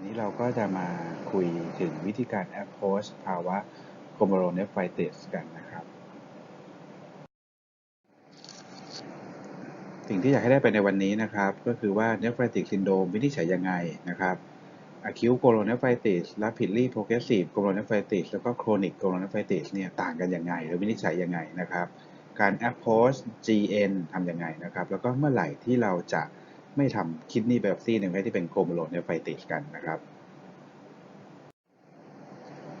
วันนี้เราก็จะมาคุยถึงวิธีการ approach ภาวะ glomerulonephritis กันนะครับ สิ่งที่อยากให้ได้ไปในวันนี้นะครับ ก็คือว่า nephritic syndrome วินิจฉัยยังไงนะครับ acute glomerulonephritis rapidly progressive glomerulonephritis แล้วก็ chronic glomerulonephritis เนี่ยต่างกันยังไง หรือวินิจฉัยยังไงนะครับ การ approach GN ทำยังไงนะครับ แล้วก็เมื่อไหร่ที่เราจะ ไม่ทำ kidney biopsy ในประเภทที่เป็น glomerulonephritis กันนะครับ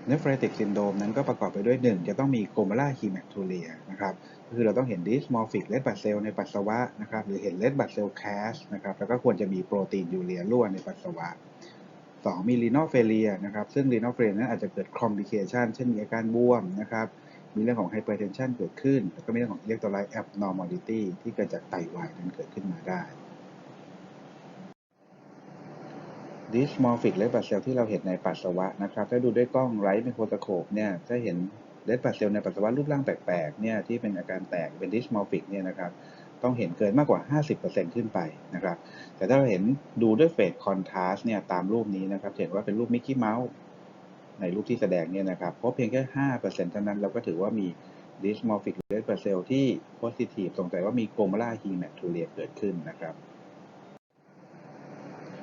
nephritic syndrome นั้นก็ประกอบไปด้วย 1 จะต้องมี glomerular hematuria นะครับคือเราต้องเห็น dysmorphic red blood cell ในปัสสาวะนะครับหรือเห็น red blood cell cast นะครับแล้วก็ควรจะมีโปรตีนยูเรียรั่วในปัสสาวะ 2 มี renal failure นะครับซึ่ง renal failure นั้นอาจจะเกิด complication เช่นมีอาการบวมนะครับมีเรื่องของ hypertension เกิดขึ้น แล้วก็มีเรื่องของ electrolyte abnormality ที่เกิดจากไตวายนั้นเกิดขึ้นมาได้ dysmorphic red blood cell ที่เราเห็นในปัสสาวะนะครับ ถ้าดูด้วยกล้องไรท์ไมโครสโคปเนี่ยถ้าเห็น red blood cell ในปัสสาวะรูปร่างแปลกๆเนี่ยที่เป็นอาการแตกเป็น dysmorphic เนี่ยนะครับต้องเห็นเกินมากกว่า 50%ขึ้นไปนะครับ แต่ถ้าเราเห็นดูด้วยเฟสคอนทราสต์เนี่ยตามรูปนี้นะครับ เห็นว่าเป็นรูปมิกกี้เมาส์ในรูปที่แสดงเนี่ยนะครับ พบเพียงแค่ 5%เท่านั้นเราก็ถือว่ามี dysmorphic red blood cell ที่ positive สงสัยว่ามี glomerular hematuria เกิดขึ้นนะครับ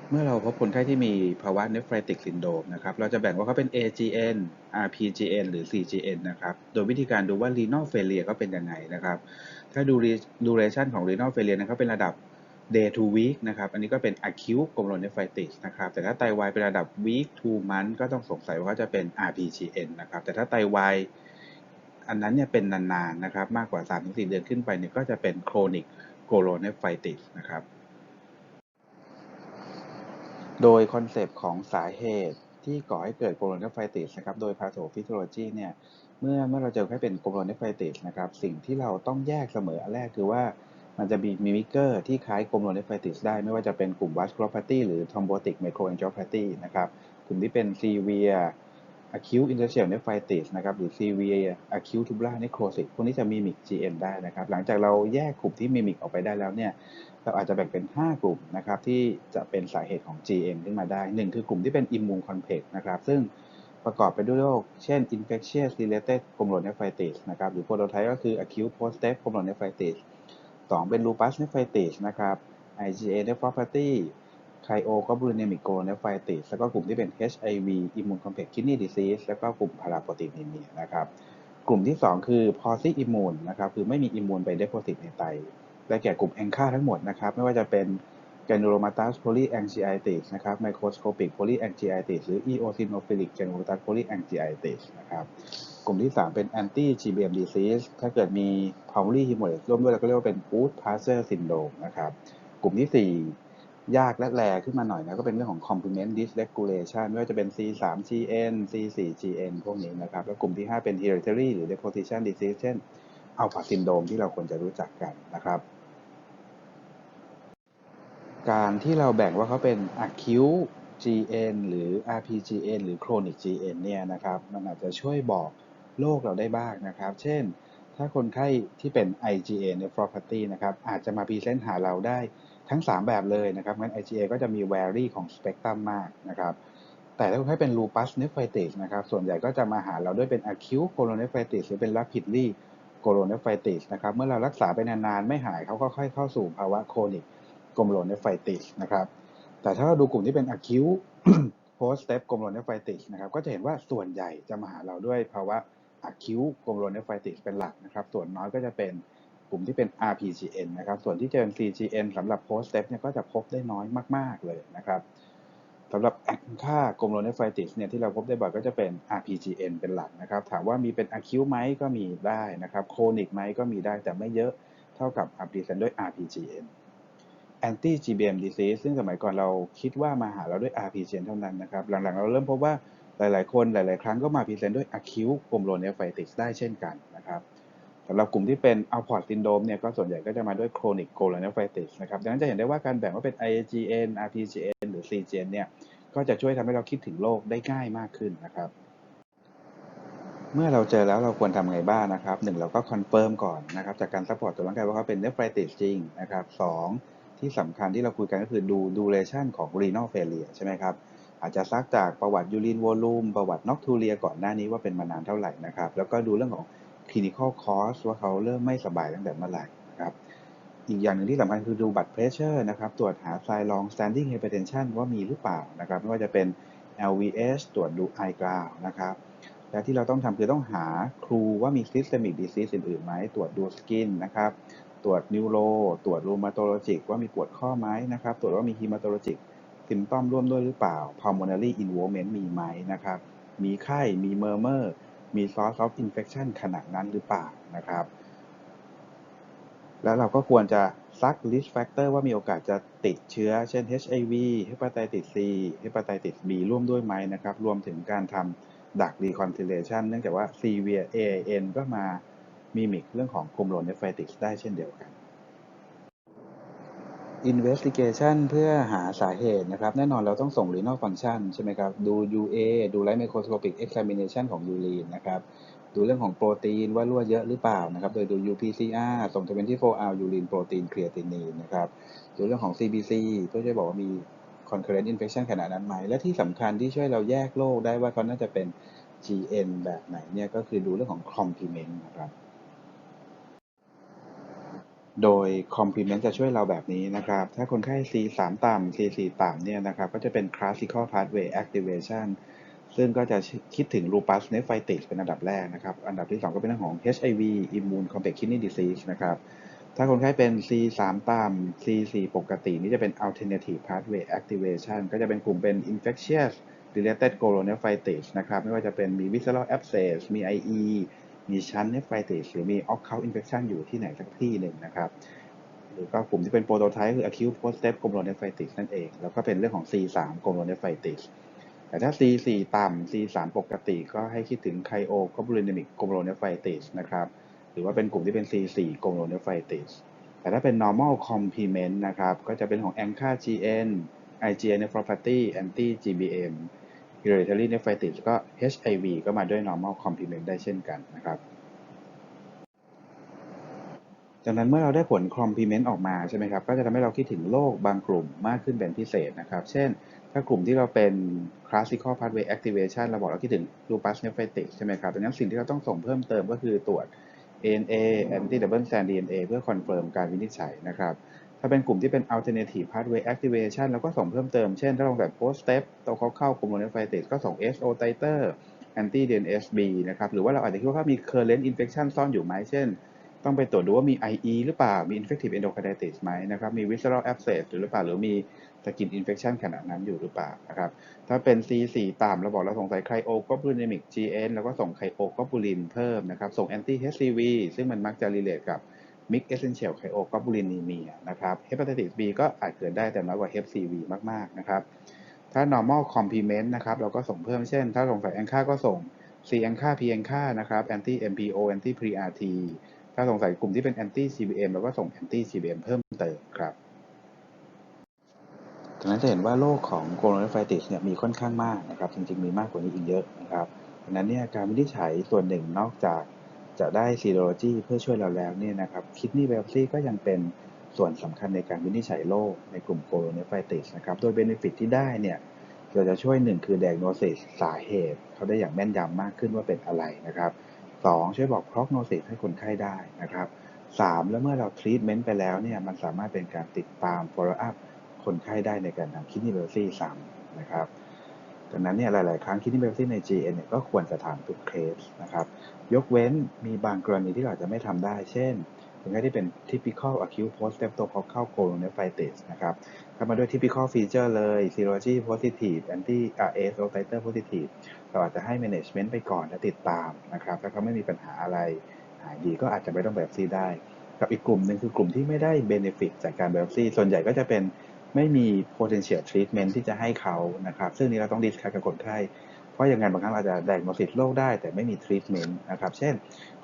เมื่อเราพบคนไข้ที่มีภาวะ nephritic syndrome นะครับ เราจะแบ่งว่าเขาเป็น AGN RPGN หรือ CGN นะครับ โดยวิธีการดูว่า renal failure เขาเป็นยังไงนะครับ ถ้าดู duration ของ renal failure นะครับเป็นระดับ day to week นะครับ อันนี้ก็เป็น acute glomerulonephritis นะครับ แต่ถ้าไตวายเป็นระดับ week to month ก็ต้องสงสัยว่าเขาจะเป็น RPGN นะครับ แต่ถ้าไตวายอันนั้นเนี่ยเป็นนานๆนะครับ มากกว่า 3-4 เดือนขึ้นไปเนี่ยก็จะเป็น chronic glomerulonephritis นะครับ โดยคอนเซปต์ของสาเหตุที่ก่อให้เกิด glomerulonephritis นะครับ โดยพาโทฟิสโลจีเนี่ย เมื่อเมื่อเราเจอแค่เป็น glomerulonephritis นะครับ สิ่งที่เราต้องแยกเสมออันแรกคือว่ามันจะมีมิมิเกอร์ที่คล้าย glomerulonephritis ได้ ไม่ว่าจะเป็นกลุ่ม vasculopathy หรือทอมโบติกไมโครเอนจิโอพาตี้นะครับ กลุ่มที่เป็นซีเวีย acute interstitial nephritis นะครับหรือ severe acute tubular necrosis พวกนี้จะมิมิก GN ได้นะครับ หลังจากเราแยกกลุ่มที่มิมิกออกไปได้แล้วเนี่ย เราอาจจะแบ่งเป็น 5 กลุ่มนะครับที่จะเป็นสาเหตุของ GN ขึ้นมาได้ 1 คือกลุ่มที่เป็น immune complex นะครับ ซึ่งประกอบไปด้วยโรค เช่น infectious related glomerulonephritis นะครับ หรือ prototype ก็คือ acute post-step glomerulonephritis 2 เป็น lupus nephritis นะครับ IgA nephropathy ไคโอก็บูลิเนมิกโกลและไฟติสแล้วก็กลุ่มที่เป็น HIV อิมมูนคอมเพล็กซ์คิดนีย์ดิซีสแล้วก็กลุ่มพาราโปรตีนีเมียนะครับกลุ่มที่ 2 คือ p o s y อิ m u n นะครับคือไม่มีอิมมูนไปเดโพซิตในไตได้แก่กลุ่มแองค่าทั้งหมดนะครับไม่ว่าจะเป็นแอนโดรมาตัสโพลีแองจิอิติกนะครับไมโครสโคลิกโพลีแองจิอิติกหรือ eosinophilic แอนโดรมาตัสโพลีแองจิอิติกนะครับกลุ่มที่ 3 เป็น anti GBM disease ถ้าเกิดมี pulmonary hemolysis ร่วมด้วยเราก็เรียกว่าเป็น Wood Passer syndrome นะครับกลุ่มที่ 4 ยากและแรงขึ้นมาหน่อยนะก็เป็นเรื่องของ complement dysregulation ไม่ว่าจะเป็น C3GN C4GN พวกนี้นะครับ แล้วกลุ่มที่ 5 เป็น hereditary หรือ deposition disease เช่น alpha syndrome ที่เราควรจะรู้จักกันนะครับ การที่เราแบ่งว่าเขาเป็น acute GN หรือ RPGN หรือ chronic GN เนี่ยนะครับ มันอาจจะช่วยบอกโรคเราได้บ้างนะครับ เช่น ถ้าคนไข้ที่เป็น IgA nephropathy นะครับ อาจจะมาพรีเซนต์หาเราได้ ทั้ง 3 แบบเลยนะครับงั้น IgA ก็จะมี vary ของ spectrum มากนะครับแต่ถ้าคนไข้เป็น lupus nephritis นะครับส่วนใหญ่ก็จะมาหาเราด้วยเป็น acute glomerulonephritis หรือเป็น rapidly glomerulonephritis นะครับเมื่อเรารักษาไปนานๆ ไม่หายเขาก็ค่อยเข้าสู่ภาวะ chronic glomerulonephritis นะครับแต่ถ้าเราดูกลุ่มที่เป็น acute post step glomerulonephritis นะครับก็จะเห็นว่าส่วนใหญ่จะมาหาเราด้วยภาวะ acute glomerulonephritis เป็นหลักนะครับส่วนน้อยก็จะเป็น กลุ่มที่เป็น RPGN นะครับ ส่วนที่จะเจอ CGN สำหรับ post step เนี่ยก็จะพบได้น้อยมาก ๆ เลยนะครับสำหรับค่า glomerulonephritis เนี่ยที่เราพบได้บ่อยก็จะเป็น RPGN เป็นหลักนะครับ ถามว่ามีเป็น acute ไหมก็มีได้นะครับ chronic ไหมก็มีได้แต่ไม่เยอะเท่ากับ present ด้วย RPGN anti GBM disease ซึ่งสมัยก่อนเราคิดว่ามาหาเราด้วย RPGN เท่านั้นนะครับ หลังๆ เราเริ่มพบว่าหลาย ๆ คนหลาย ๆ ครั้งก็มาพรีเซนต์ด้วย acute glomerulonephritis ได้เช่นกันนะครับ สำหรับกลุ่มที่เป็น Alport syndrome เนี่ยก็ส่วนใหญ่ก็จะมาด้วย chronic glomerulonephritis นะครับดังนั้นจะเห็นได้ว่าการแบ่งว่าเป็น IgN RPGN หรือ CGN เนี่ยก็จะช่วยทำให้เราคิดถึงโรคได้ง่ายมากขึ้นนะครับ เมื่อเราเจอแล้วเราควรทำไงบ้างนะครับหนึ่งเราก็คอนเฟิร์มก่อนนะครับจากการซัพพอร์ตตัวร่างกายว่าเขาเป็น nephritis จริงนะครับสองที่สำคัญที่เราคุยกันก็คือดู duration ของ renal failure ใช่ไหมครับอาจจะซักจากประวัติยูรินวอลลุ่มประวัติน็อกทูเรียก่อนหน้านี้ว่าเป็นมานานเท่าไหร่นะครับแล้วก็ดูเรื่องของ clinical cost ว่าเขาเริ่มไม่สบายตั้งแต่เมื่อไหร่นะครับ อีกอย่างหนึ่งที่สำคัญคือดูบัตรเพรสเชอร์นะครับ ตรวจหาไซลอง standing hypertension ว่ามีหรือเปล่านะครับ ไม่ว่าจะเป็น LVS ตรวจดู i g r a w นะครับ และที่เราต้องทำคือต้องหาครูว่ามี systemic disease อื่นๆไหม ตรวจดูสกินนะครับ ตรวจนิวโรตรวจรูมาโตโลจิกว่ามีปวดข้อไหมนะครับ ตรวจว่ามีฮีมาโตโลจิกซิมตอมร่วมด้วยหรือเปล่า pulmonary involvement มีไหมนะครับ มีไข้ มี murmur มี source of infection ขนาดนั้นหรือเปล่านะครับ แล้วเราก็ควรจะซัก risk factor ว่ามีโอกาสจะติดเชื้อ เช่น HIV hepatitis C hepatitis B ร่วมด้วยไหมนะครับ รวมถึงการทำดัก reconciliation เนื่องจากว่า severe AIN ก็มามีมิกเรื่องของ glomerulonephritis ได้เช่นเดียวกัน investigation เพื่อหาสาเหตุนะครับ แน่นอนเราต้องส่ง renal function ใช่ไหมครับ ดู UA ดู right microscopic examination ของ urine นะครับ ดูเรื่องของโปรตีนว่ารั่วเยอะหรือเปล่านะครับ โดยดู UPCR ส่ง 24 hour urine protein creatinine นะครับ ดูเรื่องของ CBC เพื่อจะบอกว่ามี concurrent infection ขนาดนั้นไหม และที่สำคัญที่ช่วยเราแยกโรคได้ว่าเขาน่าจะเป็น GN แบบไหนเนี่ยก็คือดูเรื่องของ complement นะครับ โดย complement จะช่วยเราแบบนี้นะครับ ถ้าคนไข้ C3 ต่ำ C4 ต่ำเนี่ยนะครับ ก็จะเป็น classical pathway activation ซึ่งก็จะคิดถึง lupus nephritis เป็นอันดับแรกนะครับ อันดับที่ 2 ก็เป็นเรื่องของ HIV immune complex kidney disease นะครับ ถ้าคนไข้เป็น C3 ต่ำ C4 ปกติ นี่จะเป็น alternative pathway activation ก็จะเป็นกลุ่มเป็น infectious related glomerulonephritis นะครับ ไม่ว่าจะเป็นมี visceral abscess มี IE มีชั้นเนฟไฟติสหรือมีออกเคาอินเฟคชันอยู่ที่ไหนสักที่หนึ่งนะครับ หรือก็กลุ่มที่เป็นโปรโตไทป์คืออะคิวโพสเทปกลมโลเนฟไฟติสนั่นเอง แล้วก็เป็นเรื่องของ C3 กลมโลเนฟไฟติสแต่ถ้า C4 ต่ำ C3 ปกติก็ให้คิดถึงไคโอคอบูลินมิกกลมโลเนฟไฟติสนะครับหรือว่าเป็นกลุ่มที่เป็น C4 กลมโลเนฟไฟติสแต่ถ้าเป็น normal complement นะครับก็จะเป็นของ ANCA GN IgA nephropathy anti GBM hereditary nephritis ก็ HIV ก็มาด้วย normal complement ได้เช่นกันนะครับจากนั้นเมื่อเราได้ผล complement ออกมาใช่ไหมครับ ก็จะทำให้เราคิดถึงโรคบางกลุ่มมากขึ้นเป็นพิเศษนะครับ เช่น ถ้ากลุ่มที่เราเป็น classical pathway activation เราบอกเราคิดถึง lupus nephritis ใช่ไหมครับดังนั้นสิ่งที่เราต้องส่งเพิ่มเติมก็คือตรวจ ANA anti double strand DNA เพื่อคอนเฟิร์มการวินิจฉัยนะครับ ถ้าเป็นกลุ่มที่เป็น alternative pathway activation เราก็ส่งเพิ่มเติม เช่น ถ้าลงแบบ post step ตัวเขาเข้ากลุ่ม nephritis ก็ส่ง SO titer anti DNSB นะครับ หรือว่าเราอาจจะคิดว่ามี current infection ซ่อนอยู่ไหม เช่น ต้องไปตรวจดูว่ามี IE หรือเปล่า มี infective endocarditis ไหมนะครับ มี visceral abscess หรือเปล่า หรือมี skin infection ขนาดนั้นอยู่หรือเปล่านะครับ ถ้าเป็น C4 ต่ำเราบอกเราสงสัย cryoglobulinemic GN แล้วก็ส่ง cryoglobulin เพิ่มนะครับ ส่ง anti HCV ซึ่งมันมักจะ relate กับ mixed essential cryoglobulinemia นะครับ hepatitis B ก็อาจเกิดได้แต่น้อยกว่า HCV มากๆนะครับถ้า normal complement นะครับเราก็ส่งเพิ่มเช่น ถ้าสงสัย ANCA ก็ส่ง C ANCA P ANCA นะครับ anti MPO anti pre RT ถ้าสงสัยกลุ่มที่เป็น anti GBM เราก็ส่ง anti GBM เพิ่มเติมครับดังนั้นจะเห็นว่าโรคของ glomerulonephritis เนี่ยมีค่อนข้างมากนะครับ จริงๆมีมากกว่านี้อีกเยอะนะครับดังนั้นเนี่ยการวินิจฉัยส่วนหนึ่งนอกจาก จะได้ serology เพื่อช่วยเราแล้วเนี่ยนะครับ kidney biopsy ก็ยังเป็นส่วนสำคัญในการวินิจฉัยโรคในกลุ่ม glomerulonephritis นะครับ โดย benefit ที่ได้เนี่ยเราจะช่วยหนึ่งคือ diagnosis สาเหตุ เขาได้อย่างแม่นยำมากขึ้นว่าเป็นอะไรนะครับสองช่วยบอก prognosis ให้คนไข้ได้นะครับสามแล้วเมื่อเรา treatment ไปแล้วเนี่ยมันสามารถเป็นการติดตาม follow up คนไข้ได้ในการทำ kidney biopsy ซ้ำนะครับ ดังนั้นเนี่ยหลาย ๆ ครั้ง kidney biopsy ใน GN เนี่ยก็ควรจะทำทุกเคสนะครับ ยกเว้นมีบางกรณีที่เราจะไม่ทำได้ เช่นคนไข้ที่เป็น typical acute post streptococcal glomerulonephritis นะครับถ้ามาด้วย typical feature เลย serology positive anti ASO titer positive เราอาจจะให้ management ไปก่อนและติดตามนะครับถ้าเขาไม่มีปัญหาอะไรหายดีก็อาจจะไม่ต้อง biopsy ได้ กับอีกกลุ่มหนึ่งคือกลุ่มที่ไม่ได้ benefit จากการ biopsy ส่วนใหญ่ก็จะเป็น ไม่มี potential treatment ที่จะให้เขานะครับ ซึ่งนี้เราต้อง discuss กับคนไข้ เพราะอย่างไงบางครั้งเราจจะ diagnosis โรคได้ แต่ไม่มี treatment นะครับ เช่น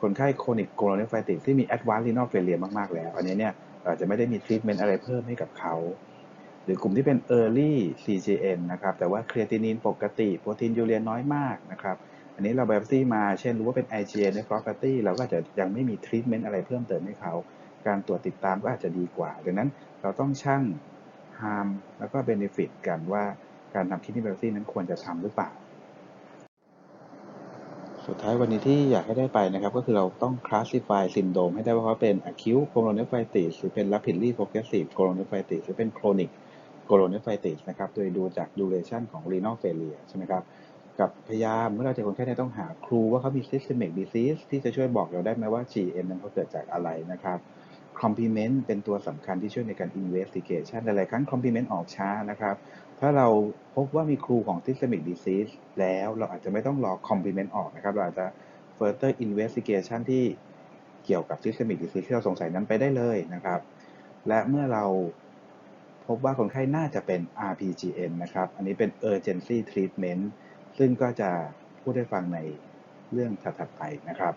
คนไข้ chronic glomerulonephritis ที่มี advanced renal failure มาก ๆ แล้ว อันนี้เนี่ยเราจจะไม่ได้มี treatment อะไรเพิ่มให้กับเขา หรือกลุ่มที่เป็น early CGN นะครับ แต่ว่า creatinine ปกติ โปรตีนยูเรียน้อยมากนะครับ อันนี้เรา biopsy มา เช่น รู้ว่าเป็น IgA nephropathy เราก็จะยังไม่มี treatment อะไรเพิ่มเติมให้เขา การตรวจติดตามก็อาจจะดีกว่า ดังนั้นเราต้องชั่ง harm แล้วก็ benefit กันว่าการทำ kidney biopsy นั้นควรจะทำหรือเปล่า สุดท้ายวันนี้ที่อยากให้ได้ไปนะครับ ก็คือเราต้อง classify syndrome ให้ได้ว่าเขาเป็น acute glomerulonephritis หรือเป็น rapidly progressive glomerulonephritis หรือเป็น chronic glomerulonephritis นะครับ โดยดูจาก duration ของ renal failure ใช่ไหมครับ กับพยายามเมื่อเราเจอคนไข้เนี่ยต้องหาครูว่าเขามี systemic disease ที่จะช่วยบอกเราได้ไหมว่า GM นั้นเขาเกิดจากอะไรนะครับ complement เป็นตัวสำคัญที่ช่วยในการ investigation หลายๆครั้ง complement ออกช้านะครับ ถ้าเราพบว่ามีครูของ systemic disease แล้วเราอาจจะไม่ต้องรอ complement ออกนะครับ เราอาจจะ further investigation ที่เกี่ยวกับ systemic disease ที่เราสงสัยนั้นไปได้เลยนะครับ และเมื่อเราพบว่าคนไข้น่าจะเป็น RPGN นะครับ อันนี้เป็น urgency treatment ซึ่งก็จะพูดให้ฟังในเรื่องถัดๆไปนะครับ